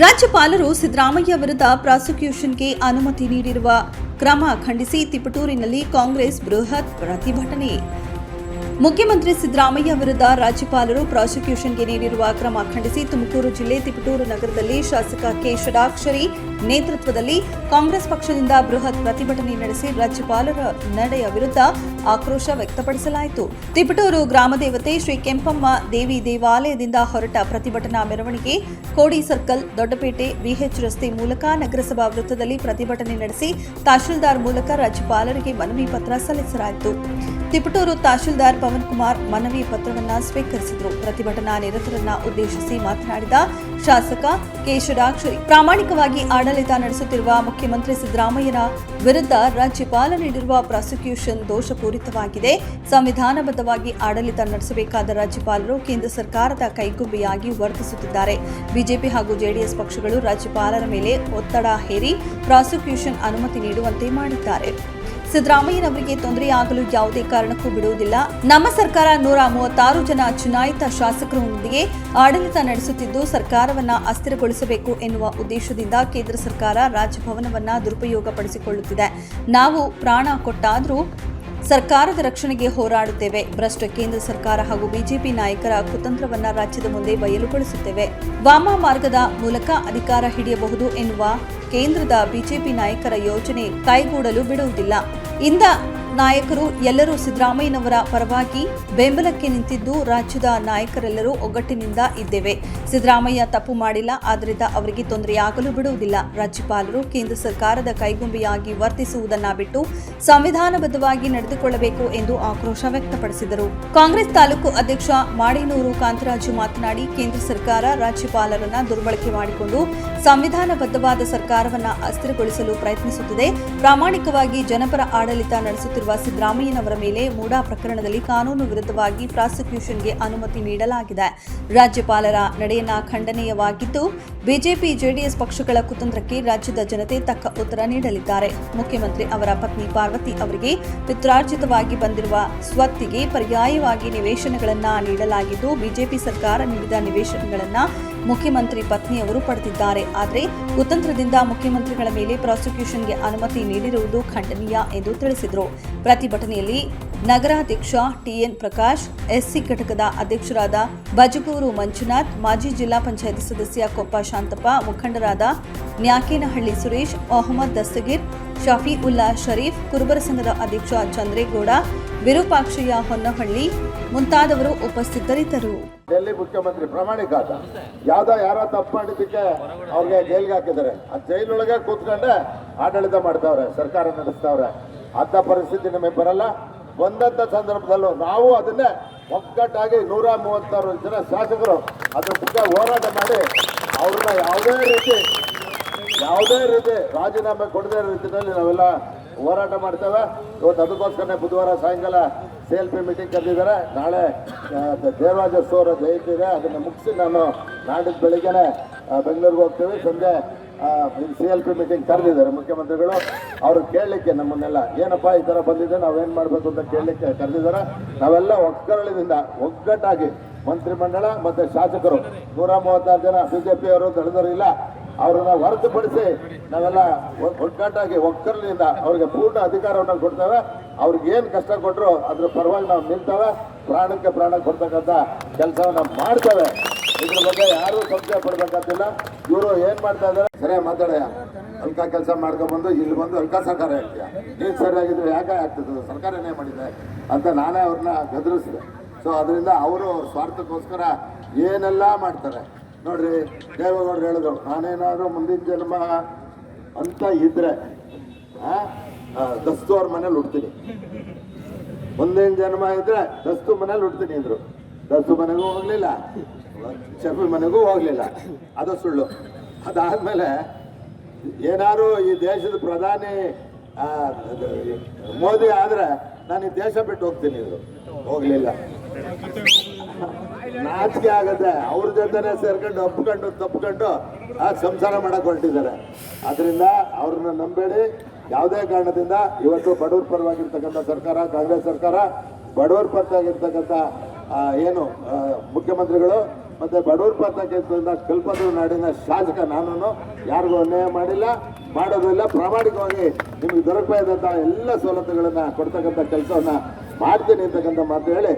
ರಾಜ್ಯಪಾಲರು ಸಿದ್ದರಾಮಯ್ಯ ವಿರುದ್ಧ ಪ್ರಾಸಿಕ್ಯೂಷನ್ಗೆ ಅನುಮತಿ ನೀಡಿರುವ ಕ್ರಮ ಖಂಡಿಸಿ ತಿಪಟೂರಿನಲ್ಲಿ ಕಾಂಗ್ರೆಸ್ ಬೃಹತ್ ಪ್ರತಿಭಟನೆ. ಮುಖ್ಯಮಂತ್ರಿ ಸಿದ್ದರಾಮಯ್ಯ ವಿರುದ್ಧ ರಾಜ್ಯಪಾಲರು ಪ್ರಾಸಿಕ್ಯೂಷನ್ಗೆ ನೀಡಿರುವ ಕ್ರಮ ಖಂಡಿಸಿ ತುಮಕೂರು ಜಿಲ್ಲೆ ತಿಪಟೂರು ನಗರದಲ್ಲಿ ಶಾಸಕ ಕೆ ಷಡಾಕ್ಷರಿ ನೇತೃತ್ವದಲ್ಲಿ ಕಾಂಗ್ರೆಸ್ ಪಕ್ಷದಿಂದ ಬೃಹತ್ ಪ್ರತಿಭಟನೆ ನಡೆಸಿ ರಾಜ್ಯಪಾಲರ ನಡೆಯ ವಿರುದ್ಧ ಆಕ್ರೋಶ ವ್ಯಕ್ತಪಡಿಸಲಾಯಿತು. ತಿಪಟೂರು ಗ್ರಾಮದೇವತೆ ಶ್ರೀ ಕೆಂಪಮ್ಮ ದೇವಿ ದೇವಾಲಯದಿಂದ ಹೊರಟ ಪ್ರತಿಭಟನಾ ಮೆರವಣಿಗೆ ಕೋಡಿ ಸರ್ಕಲ್, ದೊಡ್ಡಪೇಟೆ, ವಿಎಚ್ ರಸ್ತೆ ಮೂಲಕ ನಗರಸಭಾ ವೃತ್ತದಲ್ಲಿ ಪ್ರತಿಭಟನೆ ನಡೆಸಿ ತಹಶೀಲ್ದಾರ್ ಮೂಲಕ ರಾಜ್ಯಪಾಲರಿಗೆ ಮನವಿ ಪತ್ರ ಸಲ್ಲಿಸಲಾಯಿತು. ತಿಪಟೂರು ತಹಶೀಲ್ದಾರ್ ಪವನ್ ಕುಮಾರ್ ಮನವಿ ಪತ್ರವನ್ನು ಸ್ವೀಕರಿಸಿದರು. ಪ್ರತಿಭಟನಾ ನಿರತರನ್ನ ಉದ್ದೇಶಿಸಿ ಮಾತನಾಡಿದ ಶಾಸಕ ಕೆ. ಪ್ರಾಮಾಣಿಕವಾಗಿ ಪ್ರಾಮಾಣಿಕವಾಗಿ ಆಡಳಿತ ನಡೆಸುತ್ತಿರುವ ಮುಖ್ಯಮಂತ್ರಿ ಸಿದ್ದರಾಮಯ್ಯನ ವಿರುದ್ಧ ರಾಜ್ಯಪಾಲ ನೀಡಿರುವ ಪ್ರಾಸಿಕ್ಯೂಷನ್ ದೋಷಪೂರಿತವಾಗಿದೆ. ಸಂವಿಧಾನಬದ್ಧವಾಗಿ ಆಡಳಿತ ನಡೆಸಬೇಕಾದ ರಾಜ್ಯಪಾಲರು ಕೇಂದ್ರ ಸರ್ಕಾರದ ಕೈಗುಂಬೆಯಾಗಿ ವರ್ತಿಸುತ್ತಿದ್ದಾರೆ. ಬಿಜೆಪಿ ಹಾಗೂ ಜೆಡಿಎಸ್ ಪಕ್ಷಗಳು ರಾಜ್ಯಪಾಲರ ಮೇಲೆ ಒತ್ತಡ ಹೇರಿ ಪ್ರಾಸಿಕ್ಯೂಷನ್ ಅನುಮತಿ ನೀಡುವಂತೆ ಮಾಡಿದ್ದಾರೆ. ಸಿದ್ದರಾಮಯ್ಯನವರಿಗೆ ತೊಂದರೆಯಾಗಲು ಯಾವುದೇ ಕಾರಣಕ್ಕೂ ಬಿಡುವುದಿಲ್ಲ. ನಮ್ಮ ಸರ್ಕಾರ ನೂರ ಮೂವತ್ತಾರು ಜನ ಚುನಾಯಿತ ಶಾಸಕರೊಂದಿಗೆ ಆಡಳಿತ ನಡೆಸುತ್ತಿದ್ದು, ಸರ್ಕಾರವನ್ನ ಅಸ್ಥಿರಗೊಳಿಸಬೇಕು ಎನ್ನುವ ಉದ್ದೇಶದಿಂದ ಕೇಂದ್ರ ಸರ್ಕಾರ ರಾಜಭವನವನ್ನ ದುರುಪಯೋಗಪಡಿಸಿಕೊಳ್ಳುತ್ತಿದೆ. ನಾವು ಪ್ರಾಣ ಕೊಟ್ಟಾದರೂ ಸರ್ಕಾರದ ರಕ್ಷಣೆಗೆ ಹೋರಾಡುತ್ತೇವೆ. ಭ್ರಷ್ಟ ಕೇಂದ್ರ ಸರ್ಕಾರ ಹಾಗೂ ಬಿಜೆಪಿ ನಾಯಕರ ಕುತಂತ್ರವನ್ನ ರಾಜ್ಯದ ಮುಂದೆ ಬಯಲುಗೊಳಿಸುತ್ತೇವೆ. ವಾಮ ಮಾರ್ಗದ ಮೂಲಕ ಅಧಿಕಾರ ಹಿಡಿಯಬಹುದು ಎನ್ನುವ ಕೇಂದ್ರದ ಬಿಜೆಪಿ ನಾಯಕರ ಯೋಜನೆ ಕೈಗೂಡಲು ಬಿಡುವುದಿಲ್ಲ. ಇಂದ ನಾಯಕರು ಎಲ್ಲರೂ ಸಿದ್ದರಾಮಯ್ಯನವರ ಪರವಾಗಿ ಬೆಂಬಲಕ್ಕೆ ನಿಂತಿದ್ದು ರಾಜ್ಯದ ನಾಯಕರೆಲ್ಲರೂ ಒಗ್ಗಟ್ಟಿನಿಂದ ಇದ್ದೇವೆ. ಸಿದ್ದರಾಮಯ್ಯ ತಪ್ಪು ಮಾಡಿಲ್ಲ ಆದ್ದರಿಂದ ಅವರಿಗೆ ತೊಂದರೆಯಾಗಲು ಬಿಡುವುದಿಲ್ಲ. ರಾಜ್ಯಪಾಲರು ಕೇಂದ್ರ ಸರ್ಕಾರದ ಕೈಗೊಂಬೆಯಾಗಿ ವರ್ತಿಸುವುದನ್ನ ಬಿಟ್ಟು ಸಂವಿಧಾನಬದ್ಧವಾಗಿ ನಡೆದುಕೊಳ್ಳಬೇಕು ಎಂದು ಆಕ್ರೋಶ ವ್ಯಕ್ತಪಡಿಸಿದರು. ಕಾಂಗ್ರೆಸ್ ತಾಲೂಕು ಅಧ್ಯಕ್ಷ ಮಾಡಿನೂರು ಕಾಂತರಾಜು ಮಾತನಾಡಿ, ಕೇಂದ್ರ ಸರ್ಕಾರ ರಾಜ್ಯಪಾಲರನ್ನ ದುರ್ಬಳಕೆ ಮಾಡಿಕೊಂಡು ಸಂವಿಧಾನಬದ್ಧವಾದ ಸರ್ಕಾರವನ್ನ ಅಸ್ಥಿರಗೊಳಿಸಲು ಪ್ರಯತ್ನಿಸುತ್ತಿದೆ. ಪ್ರಾಮಾಣಿಕವಾಗಿ ಜನಪರ ಆಡಳಿತ ನಡೆಸುತ್ತಿರುವ ಸಿದ್ದರಾಮಯ್ಯನವರ ಮೇಲೆ ಮೂಡಾ ಪ್ರಕರಣದಲ್ಲಿ ಕಾನೂನು ವಿರುದ್ಧವಾಗಿ ಪ್ರಾಸಿಕ್ಯೂಷನ್ಗೆ ಅನುಮತಿ ನೀಡಲಾಗಿದೆ. ರಾಜ್ಯಪಾಲರ ನಡೆಯನ್ನ ಖಂಡನೀಯವಾಗಿದ್ದು, ಬಿಜೆಪಿ, ಜೆಡಿಎಸ್ ಪಕ್ಷಗಳ ಕುತಂತ್ರಕ್ಕೆ ರಾಜ್ಯದ ಜನತೆ ತಕ್ಕ ಉತ್ತರ ನೀಡಲಿದ್ದಾರೆ. ಮುಖ್ಯಮಂತ್ರಿ ಅವರ ಪತ್ನಿ ಪಾರ್ವತಿ ಅವರಿಗೆ ಪಿತ್ರಾರ್ಜಿತವಾಗಿ ಬಂದಿರುವ ಸ್ವತ್ತಿಗೆ ಪರ್ಯಾಯವಾಗಿ ನಿವೇಶನಗಳನ್ನು ನೀಡಲಾಗಿದ್ದು, ಬಿಜೆಪಿ ಸರ್ಕಾರ ನೀಡಿದ ನಿವೇಶನಗಳನ್ನ ಮುಖ್ಯಮಂತ್ರಿ ಪತ್ನಿಯವರು ಪಡೆದಿದ್ದಾರೆ. ಆದರೆ ಕುತಂತ್ರದಿಂದ ಮುಖ್ಯಮಂತ್ರಿಗಳ ಮೇಲೆ ಪ್ರಾಸಿಕ್ಯೂಷನ್ಗೆ ಅನುಮತಿ ನೀಡಿರುವುದು ಖಂಡನೀಯ ಎಂದು ತಿಳಿಸಿದರು. ಪ್ರತಿಭಟನೆಯಲ್ಲಿ ನಗರಾಧ್ಯಕ್ಷ ಟಿಎನ್ ಪ್ರಕಾಶ್, ಎಸ್ಸಿ ಘಟಕದ ಅಧ್ಯಕ್ಷರಾದ ಬಜಗೂರು ಮಂಜುನಾಥ್, ಮಾಜಿ ಜಿಲ್ಲಾ ಪಂಚಾಯತ್ ಸದಸ್ಯ ಕೊಪ್ಪ ಶಾಂತಪ್ಪ, ಮುಖಂಡರಾದ ನ್ಯಾಕೇನಹಳ್ಳಿ ಸುರೇಶ್, ಮೊಹಮ್ಮದ್ ದಸ್ತಗಿರ್ ಶಫೀ ಉಲ್ಲಾ ಶರೀಫ್, ಕುರುಬರ ಸಂಘದ ಅಧ್ಯಕ್ಷ ಚಂದ್ರೇಗೌಡ, ವಿರೂಪಾಕ್ಷಯ್ಯ ಹೊನ್ನಹಳ್ಳಿ ಮುಂತಾದವರು ಉಪಸ್ಥಿತರಿದ್ದರು. ಡೆಲ್ಲಿ ಮುಖ್ಯಮಂತ್ರಿ ಪ್ರಾಮಾಣಿಕ ಯಾವ್ದ ಯಾರ ತಪ್ಪು ಮಾಡಿದ್ದಕ್ಕೆ ಅವ್ರಿಗೆ ಜೈಲ್ಗೆ ಹಾಕಿದ್ದಾರೆ. ಆ ಜೈಲೊಳಗೆ ಕೂತ್ಕೊಂಡೆ ಆಡಳಿತ ಮಾಡ್ತಾವ್ರೆ, ಸರ್ಕಾರ ನಡೆಸ್ತಾವ್ರೆ. ಅಂತ ಪರಿಸ್ಥಿತಿ ನಮಗೆ ಬರಲ್ಲ. ಒಂದಂತ ಸಂದರ್ಭದಲ್ಲೂ ನಾವು ಅದನ್ನೇ ಒಗ್ಗಟ್ಟಾಗಿ ನೂರ ಮೂವತ್ತಾರು ಜನ ಶಾಸಕರು ಅದ್ರ ಬಗ್ಗೆ ಹೋರಾಟ ಮಾಡಿ ಅವ್ರನ್ನ ಯಾವುದೇ ರೀತಿ ಯಾವುದೇ ರೀತಿ ರಾಜೀನಾಮೆ ಕೊಡದೇ ರೀತಿಯಲ್ಲಿ ನಾವೆಲ್ಲ ಹೋರಾಟ ಮಾಡ್ತೇವೆ. ಇವತ್ತು ಅದಕ್ಕೋಸ್ಕರನೇ ಬುಧವಾರ ಸಾಯಂಕಾಲ ಸಿ ಪಿ ಮೀಟಿಂಗ್ ಕರೆದಿದ್ದಾರೆ. ನಾಳೆ ದೇವರಾಜ ಸೋರ ಜಯಂತಿ ಇದೆ. ಅದನ್ನು ಮುಗಿಸಿ ನಾನು ನಾಡಿದ್ದು ಬೆಳಿಗ್ಗೆ ಬೆಂಗಳೂರಿಗೆ ಹೋಗ್ತೀವಿ. ಸಂಜೆ ಸಿ ಎಲ್ ಪಿ ಮೀಟಿಂಗ್ ಕರೆದಿದ್ದಾರೆ ಮುಖ್ಯಮಂತ್ರಿಗಳು. ಅವರು ಕೇಳಲಿಕ್ಕೆ ನಮ್ಮನ್ನೆಲ್ಲ, ಏನಪ್ಪ ಈ ಥರ ಬಂದಿದೆ? ನಾವೇನು ಮಾಡಬೇಕು ಅಂತ ಕೇಳಲಿಕ್ಕೆ ಕರೆದಿದ್ದಾರೆ. ನಾವೆಲ್ಲ ಒಕ್ಕರಳಿನಿಂದ ಒಗ್ಗಟ್ಟಾಗಿ ಮಂತ್ರಿಮಂಡಲ ಮತ್ತು ಶಾಸಕರು, ನೂರ ಮೂವತ್ತಾರು ಜನ ಬಿ ಜೆ ಪಿಯವರು ಅವರು ಇಲ್ಲ. ಅವ್ರನ್ನ ಹೊರತುಪಡಿಸಿ ನಾವೆಲ್ಲ ಒಗ್ಗಟ್ಟಾಗಿ ಒಕ್ಕರಳಿನಿಂದ ಅವರಿಗೆ ಪೂರ್ಣ ಅಧಿಕಾರವನ್ನು ಕೊಡ್ತೇವೆ. ಅವ್ರಿಗೆ ಏನು ಕಷ್ಟ ಕೊಟ್ಟರು ಅದ್ರ ಪರವಾಗಿ ನಾವು ನಿಲ್ತೇವೆ. ಪ್ರಾಣಕ್ಕೆ ಪ್ರಾಣ ಕೊಡ್ತಕ್ಕಂಥ ಕೆಲಸವನ್ನ ಮಾಡ್ತೇವೆ. ಇದ್ರ ಬಗ್ಗೆ ಯಾರೂ ಸಂಶಯ ಪಡ್ಬೇಕಂತಿಲ್ಲ. ಇವರು ಏನು ಮಾಡ್ತಾ ಇದ್ದಾರೆ? ಸರಿಯಾಗಿ ಮಾತಾಡಯ್ಯ ಅಲ್ಕ ಕೆಲಸ ಮಾಡ್ಕೊಂಡ್ಬಂದು ಇಲ್ಲಿ ಬಂದು ಅಲ್ಕ ಸರ್ಕಾರ ಹೇಳ್ತೀಯ. ನೀನು ಸರಿಯಾಗಿದ್ರೆ ಯಾಕೆ ಆಗ್ತದೆ? ಸರ್ಕಾರ ಏನೇ ಮಾಡಿದೆ ಅಂತ ನಾನೇ ಅವ್ರನ್ನ ಗದರಿಸಿದೆ. ಸೊ ಅದರಿಂದ ಅವರು ಅವ್ರ ಸ್ವಾರ್ಥಕ್ಕೋಸ್ಕರ ಏನೆಲ್ಲ ಮಾಡ್ತಾರೆ? ನೋಡ್ರಿ, ದೇವೇಗೌಡರು ಹೇಳಿದ್ರು, ನಾನೇನಾದರೂ ಮುಂದಿನ ಜನ್ಮ ಅಂತ ಇದ್ರೆ ಹಾಂ ದಸ್ತು ಅವ್ರ ಮನೇಲಿ ಹುಡ್ತೀನಿ. ಮುಂದಿನ ಜನ್ಮ ಇದ್ರೆ ದಸ್ತು ಮನೇಲಿ ಹುಡ್ತೀನಿ ಅಂದ್ರು. ದಸ್ತು ಮನೆಗೂ ಹೋಗ್ಲಿಲ್ಲ, ಶಫಿ ಮನೆಗೂ ಹೋಗ್ಲಿಲ್ಲ. ಅದು ಸುಳ್ಳು. ಅದಾದ್ಮೇಲೆ ಏನಾರು ಈ ದೇಶದ ಪ್ರಧಾನಿ ಮೋದಿ ಆದ್ರೆ ನಾನು ಈ ದೇಶ ಬಿಟ್ಟು ಹೋಗ್ತೀನಿ ಇದ್ರು ಹೋಗ್ಲಿಲ್ಲ. ನಾಚಿಕೆ ಆಗತ್ತೆ. ಅವ್ರ ಜೊತೆನೆ ಸೇರ್ಕೊಂಡು ಒಪ್ಕೊಂಡು, ತಪ್ಕೊಂಡು ಆ ಸಂಸಾರ ಮಾಡಕ್ ಹೊರಟಿದ್ದಾರೆ. ಅದರಿಂದ ಅವ್ರನ್ನ ನಂಬೇಡಿ. ಯಾವುದೇ ಕಾರಣದಿಂದ ಇವತ್ತು ಬಡವರ ಪರವಾಗಿರ್ತಕ್ಕಂಥ ಸರ್ಕಾರ, ಕಾಂಗ್ರೆಸ್ ಸರ್ಕಾರ, ಬಡವರ ಪರವಾಗಿರ್ತಕ್ಕಂಥ ಏನು ಮುಖ್ಯಮಂತ್ರಿಗಳು ಮತ್ತು ಬಡವರ ಪತ್ರಕ್ಕೆ ಕಲ್ಪದ್ರು ನಾಡಿನ ಶಾಸಕ ನಾನು ಯಾರಿಗೂ ಅನ್ಯಾಯ ಮಾಡಿಲ್ಲ ಮಾಡೋದಿಲ್ಲ ಪ್ರಾಮಾಣಿಕವಾಗಿ ನಿಮಗೆ ದೊರಕಬೇಕಾದಂಥ ಎಲ್ಲ ಸವಲತ್ತುಗಳನ್ನು ಕೊಡ್ತಕ್ಕಂಥ ಕೆಲಸವನ್ನು ಮಾಡ್ತೀನಿ ಅಂತಕ್ಕಂಥ ಮಾತು ಹೇಳಿ